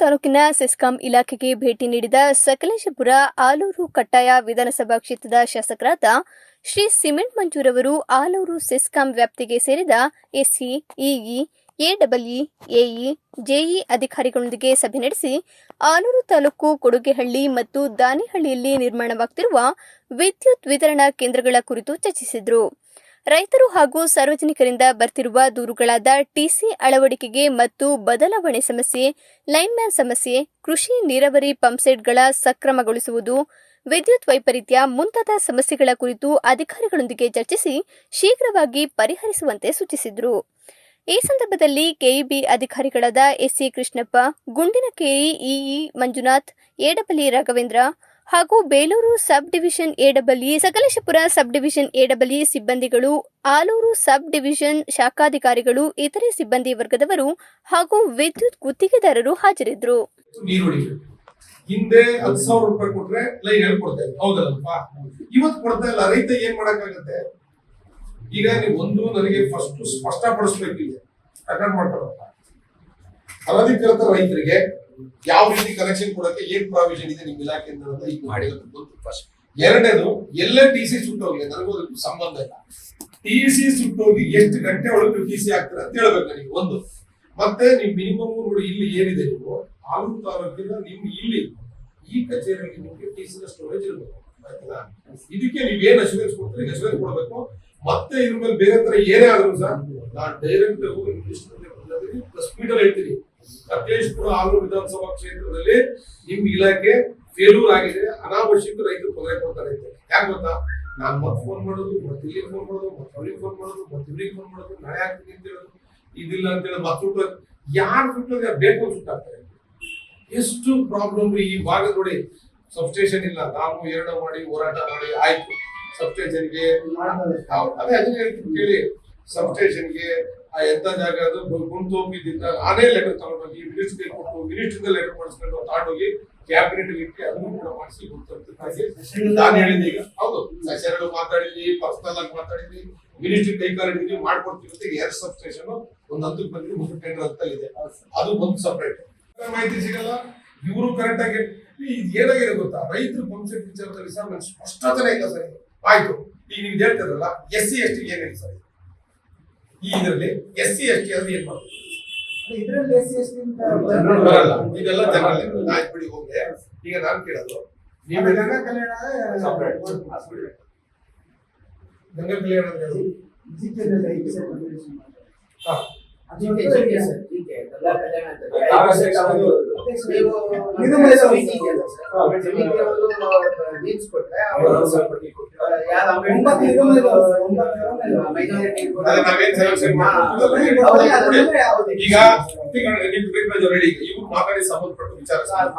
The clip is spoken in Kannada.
ತಾಲೂಕಿನ ಸೆಸ್ಕಾಂ ಇಲಾಖೆಗೆ ಭೇಟಿ ನೀಡಿದ ಸಕಲೇಶಪುರ ಆಲೂರು ಕಟ್ಟಾಯ ವಿಧಾನಸಭಾ ಕ್ಷೇತ್ರದ ಶಾಸಕರಾದ ಶ್ರೀ ಸಿಮೆಂಟ್ ಮಂಜೂರವರು ಆಲೂರು ಸೆಸ್ಕಾಂ ವ್ಯಾಪ್ತಿಗೆ ಸೇರಿದ SE, EE E AE, JE ಅಧಿಕಾರಿಗಳೊಂದಿಗೆ ಸಭೆ ನಡೆಸಿ ಆಲೂರು ತಾಲೂಕು ಕೊಡುಗೆಹಳ್ಳಿ ಮತ್ತು ದಾನಿಹಳ್ಳಿಯಲ್ಲಿ ನಿರ್ಮಾಣವಾಗುತ್ತಿರುವ ವಿದ್ಯುತ್ ವಿತರಣಾ ಕೇಂದ್ರಗಳ ಕುರಿತು ಚರ್ಚಿಸಿದರು. ರೈತರು ಹಾಗೂ ಸಾರ್ವಜನಿಕರಿಂದ ಬರ್ತಿರುವ ದೂರುಗಳಾದ ಟಿಸಿ ಅಳವಡಿಕೆಗೆ ಮತ್ತು ಬದಲಾವಣೆ ಸಮಸ್ಯೆ, ಲೈನ್ಮ್ಯಾನ್ ಸಮಸ್ಯೆ, ಕೃಷಿ ನೀರಾವರಿ ಪಂಪ್ಸೆಟ್ಗಳ ಸಕ್ರಮಗೊಳಿಸುವುದು, ವಿದ್ಯುತ್ ವೈಪರೀತ್ಯ ಮುಂತಾದ ಸಮಸ್ಯೆಗಳ ಕುರಿತು ಅಧಿಕಾರಿಗಳೊಂದಿಗೆ ಚರ್ಚಿಸಿ ಶೀಘ್ರವಾಗಿ ಪರಿಹರಿಸುವಂತೆ ಸೂಚಿಸಿದರು. ಈ ಸಂದರ್ಭದಲ್ಲಿ ಕೆಇಬಿ ಅಧಿಕಾರಿಗಳಾದ ಎಸ್ಸಿ ಕೃಷ್ಣಪ್ಪ ಗುಂಡಿನಕೇರಿ ಇಇ ಮಂಜುನಾಥ್ ಎಡಬಲಿ ರಾಘವೇಂದ್ರ ಹಾಗೂ ಬೇಲೂರು ಸಬ್ ಡಿವಿಷನ್ ಎಡಬಲಿ, ಸಕಲೇಶಪುರ ಸಬ್ ಡಿವಿಷನ್ ಎಡಬಲಿ ಸಿಬ್ಬಂದಿಗಳು, ಆಲೂರು ಸಬ್ ಡಿವಿಷನ್ ಶಾಖಾಧಿಕಾರಿಗಳು, ಇತರೆ ಸಿಬ್ಬಂದಿ ವರ್ಗದವರು ಹಾಗೂ ವಿದ್ಯುತ್ ಗುತ್ತಿಗೆದಾರರು ಹಾಜರಿದ್ದರು. ಹಿಂದೆ ಹತ್ತು ಸಾವಿರ ರೂಪಾಯಿ ಕೊಟ್ರೆ ಲೈನ್ ಹೇಳ್ಕೊಡ್ತಾ ಇದ್ರು. ಹೌದಲ್ಲಪ್ಪ? ಇವತ್ತು ಕೊಡ್ತಾ ಇಲ್ಲ. ರೈತ ಏನ್ ಮಾಡಕ್ಕಾಗತ್ತೆ? ಈಗ ನೀವು ಒಂದು ನನಗೆ ಫಸ್ಟ್ ಸ್ಪಷ್ಟಪಡಿಸ್ಬೇಕು ಈಗ. ರೆಕಾರ್ಡ್ ಮಾಡ್ಕೊಳಪ್ಪ ಅನಧಿಕೃತ ರೈತರಿಗೆ ಯಾವ ರೀತಿ ಕನೆಕ್ಷನ್ ಕೊಡಕ್ಕೆ ಏನ್ ಪ್ರಾವಿಷನ್ ಇದೆ ನಿಮ್ ಇಲಾಖೆ ಈಗ ಮಾಡಿರೋದು ಫಸ್ಟ್ ಎರಡನೇದು, ಎಲ್ಲೇ ಟಿ ಸಿ ಸುಟ್ಟೋಗಿದೆ ನನಗೂ ಸಂಬಂಧ ಇಲ್ಲ. ಟಿ ಸಿ ಸುಟ್ಟೋಗಿ ಎಷ್ಟು ಗಂಟೆ ಒಳಗೆ ಟಿ ಸಿ ಆಗ್ತಾರೆ ಅಂತ ಹೇಳ್ಬೇಕು ನೀವು ಒಂದು. ಮತ್ತೆ ನೀವು ಮಿನಿಮಮ್ ನೋಡಿ ಇಲ್ಲಿ ಏನಿದೆ ನೀವು? ಆಲೂರು ತಾಲೂಕಿನ ನೀವು ಇಲ್ಲಿ ಈ ಕಚೇರಿಯಲ್ಲಿ ನಿಮಗೆ ಟಿ ಸಿ ಸ್ಟೋರೇಜ್ ಇರಬೇಕು, ಆಯ್ತಲ್ಲ? ಇದಕ್ಕೆ ನೀವ್ ಏನ್ ಅಶ್ಯೂರೆನ್ಸ್ ಕೊಡ್ತೀರಿ? ಅಶ್ಯೂರೆನ್ಸ್ ಕೊಡಬೇಕು. ಮತ್ತೆ ಇದ್ರ ಮೇಲೆ ಬೇರೆ ತರ ಏನೇ ಆದ್ರೂ ಸರ್ ನಾನ್ ಡೈರೆಕ್ಟ್ ಹೋಗಿ ಪ್ಲಸ್ ಸ್ಪೀಡಲ್ಲಿ ಹೇಳ್ತೀನಿ. ಸಕಲೇಶ್ಪುರ ಆಲೂರು ವಿಧಾನಸಭಾ ಕ್ಷೇತ್ರದಲ್ಲಿ ನಿಮ್ ಇಲಾಖೆ ಫೇಲ್ಯೂರ್ ಆಗಿದೆ ಅನಾವಶ್ಯಕ ರೈತರು ತೊಂದರೆ ಕೊಡ್ತಾರೆ ಯಾಕೆ ಗೊತ್ತಾ? ನಾನು ಮತ್ತೆ ಫೋನ್ ಮಾಡೋದು ಮತ್ತೆ ಇಲ್ಲಿ ಫೋನ್ ಮಾಡೋದು ಮತ್ತೆ ಅವ್ರಿಗೆ ಫೋನ್ ಮಾಡೋದು ಮತ್ತೆ ಇವ್ರಿಗೆ ಫೋನ್ ಮಾಡೋದು ನಾಳೆ ಆಗ್ತೀನಿ ಅಂತ ಹೇಳೋದು ಇದಿಲ್ಲ ಅಂತ ಹೇಳಿ ಮತ್ತೆ ಸುಟ್ಟು ಯಾರು ಸುಟ್ಟು ಯಾರು ಬೇಕು ಸುಟ್ಟಾಗ್ತಾರೆ ಎಷ್ಟು ಪ್ರಾಬ್ಲಮ್ ಈ ಭಾಗ ನೋಡಿ. ಸಬ್ಸ್ಟೇಷನ್ ಇಲ್ಲ ನಾವು ಎರಡು ಮಾಡಿ ಹೋರಾಟ ಮಾಡಿ ಆಯ್ತು. ಸಬ್ಸ್ಟೇಷನ್ಗೆ ಅದೇ ಅದನ್ನ ಹೇಳ್ತೀನಿ ಕೇಳಿ. ಸಬ್ಸ್ಟೇಷನ್ಗೆ ಆ ಎಂತ ಜಾಗ ಅದು? ಹೋಗಿದ್ದಿಂದ ನಾನೇ ಲೆಟರ್ ತಗೊಂಡೋಗಿ ಮಿನಿಸ್ಟ್ರಿ ಕೊಟ್ಟು ಮಿನಿಸ್ಟ್ರಿಂದ ಲೆಟರ್ ಮಾಡಿಸ್ಕೊಂಡು ತಾಂಡೋಗಿ ಕ್ಯಾಬಿನೆಟ್ ಇಟ್ಟು ಅದನ್ನು ಕೂಡ ಮಾಡಿಸಿ ಕೊಡ್ತಾರೆ ನಾನು ಹೇಳಿದ್ದೆ ಈಗ. ಹೌದು. ಸಚಿವರು ಮಾತಾಡಿದ್ವಿ ಪರ್ಸನಲ್ ಆಗಿ ಮಾತಾಡಿದ್ವಿ ಮಿನಿಸ್ಟ್ರಿ ಕೈ ಕಾಲಿದ್ವಿ ಮಾಡ್ಕೊಡ್ತೀವಿ ಅಂತ ಸಬ್ ಸ್ಟೇಷನ್ ಒಂದು ಹತ್ತು ಬಂದಿದೆ ಒಂದು ಟೆಂಡರ್ ಅಂತ ಇದೆ. ಅದು ಒಂದು ಸಪ್ರೇಟ್ ಮಾಹಿತಿ ಸಿಗಲ್ಲ? ಇವರು ಕರೆಕ್ಟ್ ಆಗಿ ಏನಾಗಿದೆ ಗೊತ್ತಾ? ರೈತರು ಪಂಪ್ಸೆಟ್ ವಿಚಾರದಲ್ಲಿ ಸರ್ ನನ್ಗೆ ಸ್ಪಷ್ಟತನೇ ಇಲ್ಲ ಸರ್. ಆಯ್ತು. ಈಗ ನೀವು ಹೇಳ್ತಾರಲ್ಲ ಎಸ್ ಸಿ ಎಸ್ ಟಿ ಏನಿಲ್ಲ ಸರ್. ಈ ಇದರಲ್ಲಿ ಎಸ್ ಸಿ ಎಸ್ ಟಿ ಅಂದ್ರೆ ಏನ್ ಮಾಡ್ಬೇಕು ಇದ್ರಲ್ಲಿ ಎಸ್ ಸಿ ಎಸ್ ಟಿ ಅಂತ ಬರಲ್ಲ ಇದೆಲ್ಲ ಜನರಲ್ ಆಯ್ತು ಬಿಡಿ ಹೋಗಿ ಈಗ ನಾನು ಕೇಳೋದು ನೀವು ಗಂಗಾ ಕಲ್ಯಾಣ. ಗಂಗಾ ಕಲ್ಯಾಣ ಅಂದ್ರೆ. ನೀವು ಇದು ಈಗ ನೀವು ಮಾತಾಡಿ ಸಂಬಂಧಪಟ್ಟ ವಿಚಾರ ಸರ್,